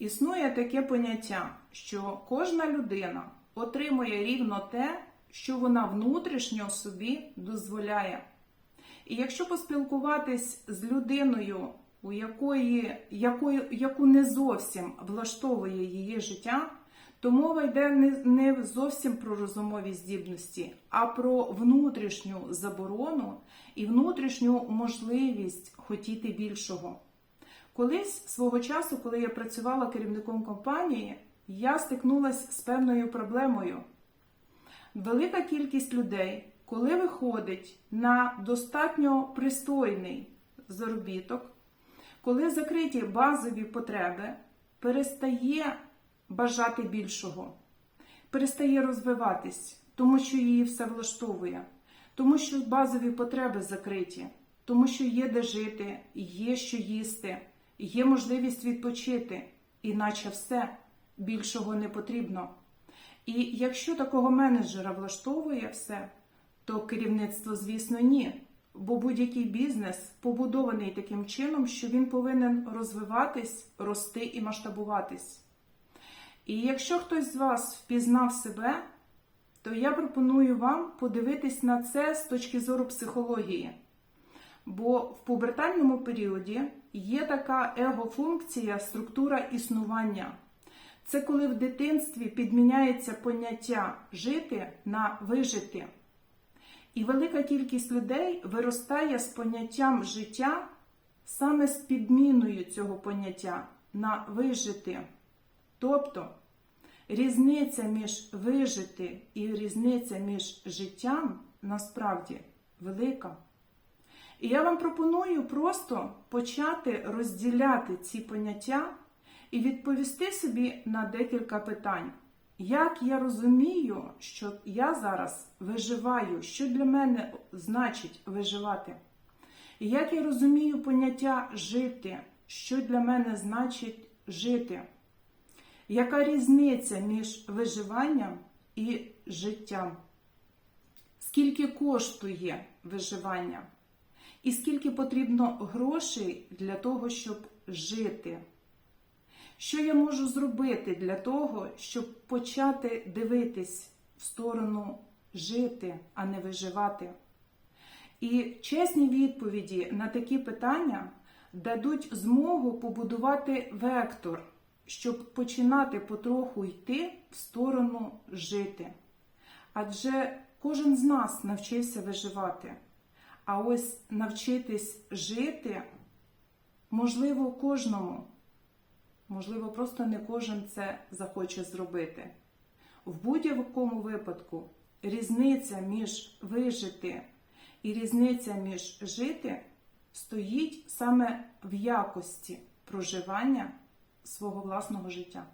Існує таке поняття, що кожна людина отримує рівно те, що вона внутрішньо собі дозволяє. І якщо поспілкуватись з людиною, у якої, якої, яку не зовсім влаштовує її життя, то мова йде не, не зовсім про розумові здібності, а про внутрішню заборону і внутрішню можливість хотіти більшого. Колись свого часу, коли я працювала керівником компанії, я стикнулася з певною проблемою. Велика кількість людей, коли виходить на достатньо пристойний заробіток, коли закриті базові потреби, перестає бажати більшого, перестає розвиватись, тому що її все влаштовує, тому що базові потреби закриті, тому що є де жити, є що їсти, є можливість відпочити, іначе все більшого не потрібно. І якщо такого менеджера влаштовує все, то керівництво, звісно, ні. Бо будь-який бізнес побудований таким чином, що він повинен розвиватись, рости і масштабуватись. І якщо хтось з вас впізнав себе, то я пропоную вам подивитись на це з точки зору психології. Бо в пубертальному періоді є така его-функція, структура існування. Це коли в дитинстві підміняється поняття жити на вижити. І велика кількість людей виростає з поняттям життя саме з підміною цього поняття на вижити. Тобто різниця між вижити і різниця між життям насправді велика. І я вам пропоную просто почати розділяти ці поняття і відповісти собі на декілька питань. Як я розумію, що я зараз виживаю, що для мене значить виживати? І як я розумію поняття жити, що для мене значить жити? Яка різниця між виживанням і життям? Скільки коштує виживання? І скільки потрібно грошей для того, щоб жити? Що я можу зробити для того, щоб почати дивитись в сторону жити, а не виживати? І чесні відповіді на такі питання дадуть змогу побудувати вектор, щоб починати потроху йти в сторону жити. Адже кожен з нас навчився виживати. А ось навчитись жити можливо кожному. Можливо, просто не кожен це захоче зробити. В будь-якому випадку різниця між вижити і різниця між жити стоїть саме в якості проживання свого власного життя.